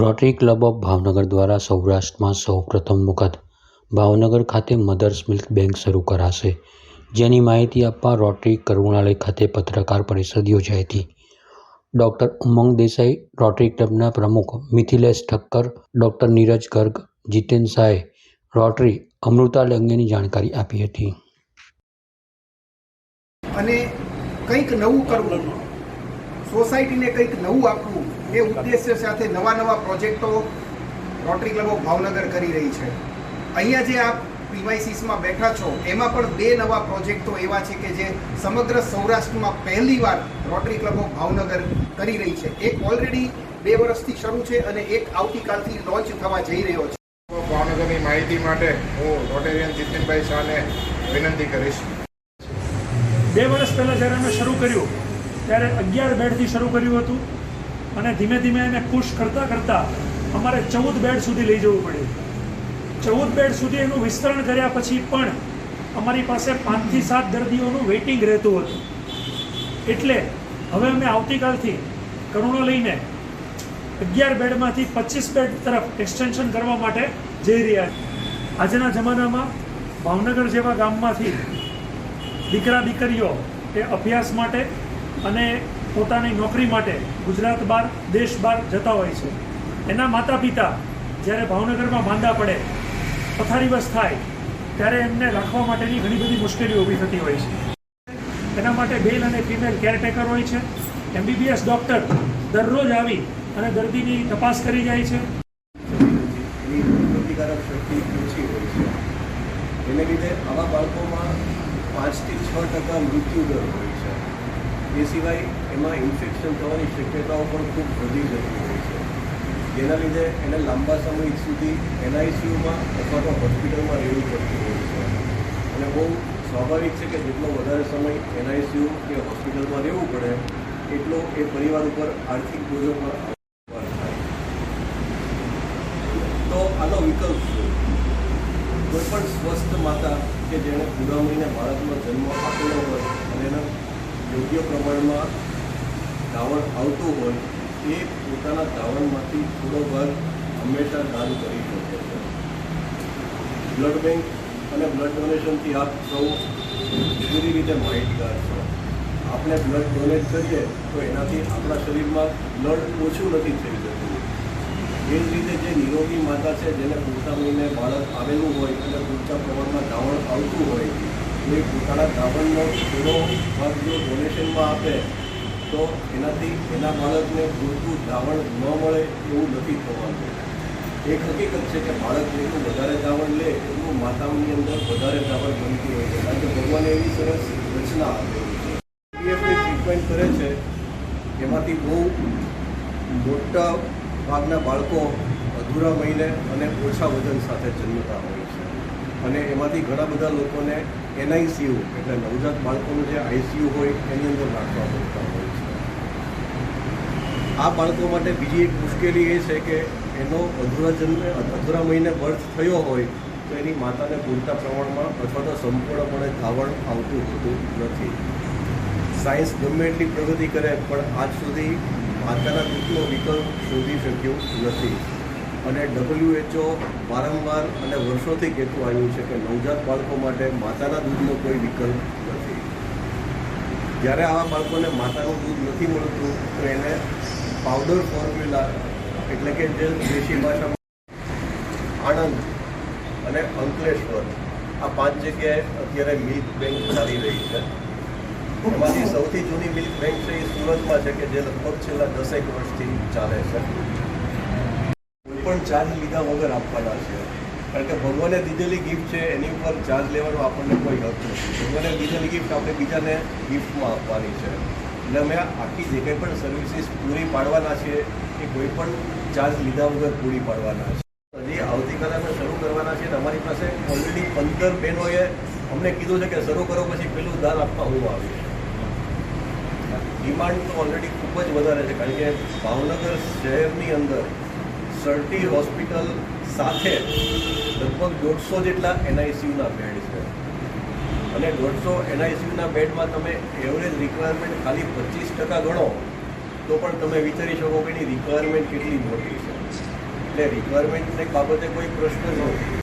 Rotary club of Bhavnagar દ્વારા સૌરાષ્ટ્રમાં સૌપ્રથમ વખત ભાવનગર ખાતે મધર્સ મિલ્ક બેંક શરૂ કરાશે. જેની માહિતી આપવા રોટરી કરુણાલય ખાતે પત્રકાર પરિષદ યોજાઈ હતી. ડૉક્ટર ઉમંગ દેસાઈ, રોટરી ક્લબના પ્રમુખ મિથિલેશ ઠક્કર, ડૉક્ટર નીરજ ગર્ગ, જીતેન શાહે રોટરી અમૃતાલ અંગેની જાણકારી આપી હતી. અને કંઈક નવું કરવું. સોસાયટીને કંઈક નવું આપવું. એ ઉદ્દેશ્ય સાથે નવા નવા પ્રોજેક્ટો રોટરી ક્લબો ભાવનગર કરી રહી છે. અહીંયા જે આપ પીવાયસીસમાં બેઠા છો એમાં પણ બે નવા પ્રોજેક્ટો એવા છે કે જે સમગ્ર સૌરાષ્ટ્રમાં પહેલીવાર રોટરી ક્લબો ભાવનગર કરી રહી છે. એક ઓલરેડી બે વર્ષથી શરૂ છે અને એક આવતીકાલથી લોન્ચ થવા જઈ રહ્યો છે. ભાવનગરની માહિતી માટે હું રોટેરિયન જીતનભાઈ શાહને વિનંતી કરીશ. બે વર્ષ પહેલાં જ્યારે અમે શરૂ કર્યું ત્યારે અગિયાર બેડથી શરૂ કર્યું હતું. અને ધીમે ધીમે એને પુશ કરતાં કરતાં અમારે ચૌદ બેડ સુધી લઈ જવું પડ્યું. ચૌદ બેડ સુધી એનું વિસ્તરણ કર્યા પછી પણ અમારી પાસે પાંચથી સાત દર્દીઓનું વેઇટિંગ રહેતું હતું. એટલે હવે અમે આવતીકાલથી કરુણો લઈને અગિયાર બેડમાંથી પચીસ બેડ તરફ એક્સટેન્શન કરવા માટે જઈ રહ્યા છીએ. આજના જમાનામાં ભાવનગર જેવા ગામમાંથી દીકરા દીકરીઓ એ અભ્યાસ માટે અને પોતાની નોકરી માટે ગુજરાત બહાર દેશ બહાર જતા હોય છે. એના માતા પિતા જ્યારે ભાવનગરમાં માંદા પડે પથારીવશ થાય, ત્યારે એમને રાખવા માટેની ઘણી બધી મુશ્કેલીઓ ઊભી થતી હોય છે. એના માટે મેલ અને ફિમેલ કેરટેકર હોય છે. એમબીબીએસ ડૉક્ટર દરરોજ આવી અને દર્દીની તપાસ કરી જાય છે. પ્રતિકારક એને લીધે આવા બાળકોમાં પાંચથી છ ટકા મૃત્યુ દર હોય એ સિવાય એમાં ઇન્ફેક્શન થવાની શક્યતાઓ પણ ખૂબ વધી જતી હોય છે. જેના લીધે એને લાંબા સમય સુધી એનઆઈસીયુમાં અથવા તો હોસ્પિટલમાં રહેવું પડતું હોય છે. અને બહુ સ્વાભાવિક છે કે જેટલો વધારે સમય એનઆઈસીયુ કે હોસ્પિટલમાં રહેવું પડે, એટલો એ પરિવાર ઉપર આર્થિક બોજો પર તો આનો વિકલ્પ કોઈ પણ સ્વસ્થ માતા કે જેણે પૂરા મહિને ભારતમાં જન્મ આપેલો હોય અને એના યોગ્ય પ્રમાણમાં ધાવણ આવતું હોય એ પોતાના ધાવણમાંથી થોડો ભાગ હંમેશા દાન કરી શકે છે. બ્લડ બેંક અને બ્લડ ડોનેશનથી આપ સૌ પૂરી રીતે માહિતગાર છો. આપણે બ્લડ ડોનેટ કરીએ તો એનાથી આપણા શરીરમાં બ્લડ ઓછું નથી થઈ જતું. એ જ રીતે જે નિરોગી માતા છે, જેને પૂરતા મહિને બાળક આવેલું હોય અને પૂરતા પ્રમાણમાં ધાવણ આવતું હોય એ પોતાના દ્રાવણનો થોડો ભાગ જો ડોનેશનમાં આપે, તો એનાથી એના બાળકને પૂરતું દ્રાવણ ન મળે એવું નથી થવાનું. એક હકીકત છે કે બાળક જેટલું વધારે દ્રાવણ લે, એટલું માતાની અંદર વધારે દ્રાવણ બનતી હોય છે. કારણ કે ભગવાને એવી સરસ રચના આપેલી છે. ટ્રીટમેન્ટ કરે છે, એમાંથી બહુ મોટા ભાગના બાળકો અધૂરા મહિને અને ઓછા વજન સાથે જન્મતા હોય છે. અને એમાંથી ઘણા બધા લોકોને એનઆઈસીયુ એટલે નવજાત બાળકોનું જે આઈસીયુ હોય, એની અંદર રાખવા પડતા હોય છે. આ બાળકો માટે બીજી એક મુશ્કેલી એ છે કે એનો અધૂરા જન્મે, અધૂરા મહિને બર્થ થયો હોય, તો એની માતાને પૂરતા પ્રમાણમાં અથવા તો સંપૂર્ણપણે ધાવણ આવતું હોતું નથી. સાયન્સ ગમે એટલી પ્રગતિ કરે, પણ આજ સુધી માતાના દૂધનો વિકલ્પ શોધી શક્યું નથી. અને ડબલ્યુએચઓ વારંવાર અને વર્ષોથી કહેતું આવ્યું છે કે નવજાત બાળકો માટે માતાના દૂધનો કોઈ વિકલ્પ નથી. જ્યારે આવા બાળકોને માતાનું દૂધ નથી મળતું, તો એને પાવડર ફોર્મ્યુલા એટલે કે જે દેશી ભાષામાં આણંદ અને અંકલેશ્વર, આ પાંચ જગ્યાએ અત્યારે મિલ્ક બેંક ચાલી રહી છે. એમાંથી સૌથી જૂની મિલ્ક બેંક છે એ સુરતમાં છે કે જે લગભગ છેલ્લા દસેક વર્ષથી ચાલે છે. પણ ચાર્જ લીધા વગર આપવાના છે. કારણ કે ભગવાને દીધેલી ગિફ્ટ છે, એની ઉપર ચાર્જ લેવાનો આપણને કોઈ હક નથી. ભગવાને દીધેલી ગિફ્ટ આપણે બીજાને ગિફ્ટમાં આપવાની છે. એટલે અમે આખી જે કંઈ પણ સર્વિસીસ પૂરી પાડવાના છીએ એ કોઈ પણ ચાર્જ લીધા વગર પૂરી પાડવાના છે. હજી આવતીકાલે અમે શરૂ કરવાના અને અમારી પાસે ઓલરેડી પંદર બહેનોએ અમને કીધું છે કે શરૂ કરો પછી પેલું દાન આપવા હું આવીશ ડિમાન્ડ તો ઓલરેડી ખૂબ જ વધારે છે, કારણ કે ભાવનગર શહેરની અંદર સર્ટી હોસ્પિટલ સાથે લગભગ દોઢસો જેટલા એનઆઈસીયુના બેડ છે. અને દોઢસો એનઆઈસીયુના બેડમાં તમે એવરેજ રિક્વાયરમેન્ટ ખાલી પચીસ ટકા ગણો, તો પણ તમે વિચારી શકો કે એની રિક્વાયરમેન્ટ કેટલી મોટી છે. એટલે રિક્વાયરમેન્ટને બાબતે કોઈ પ્રશ્ન નથી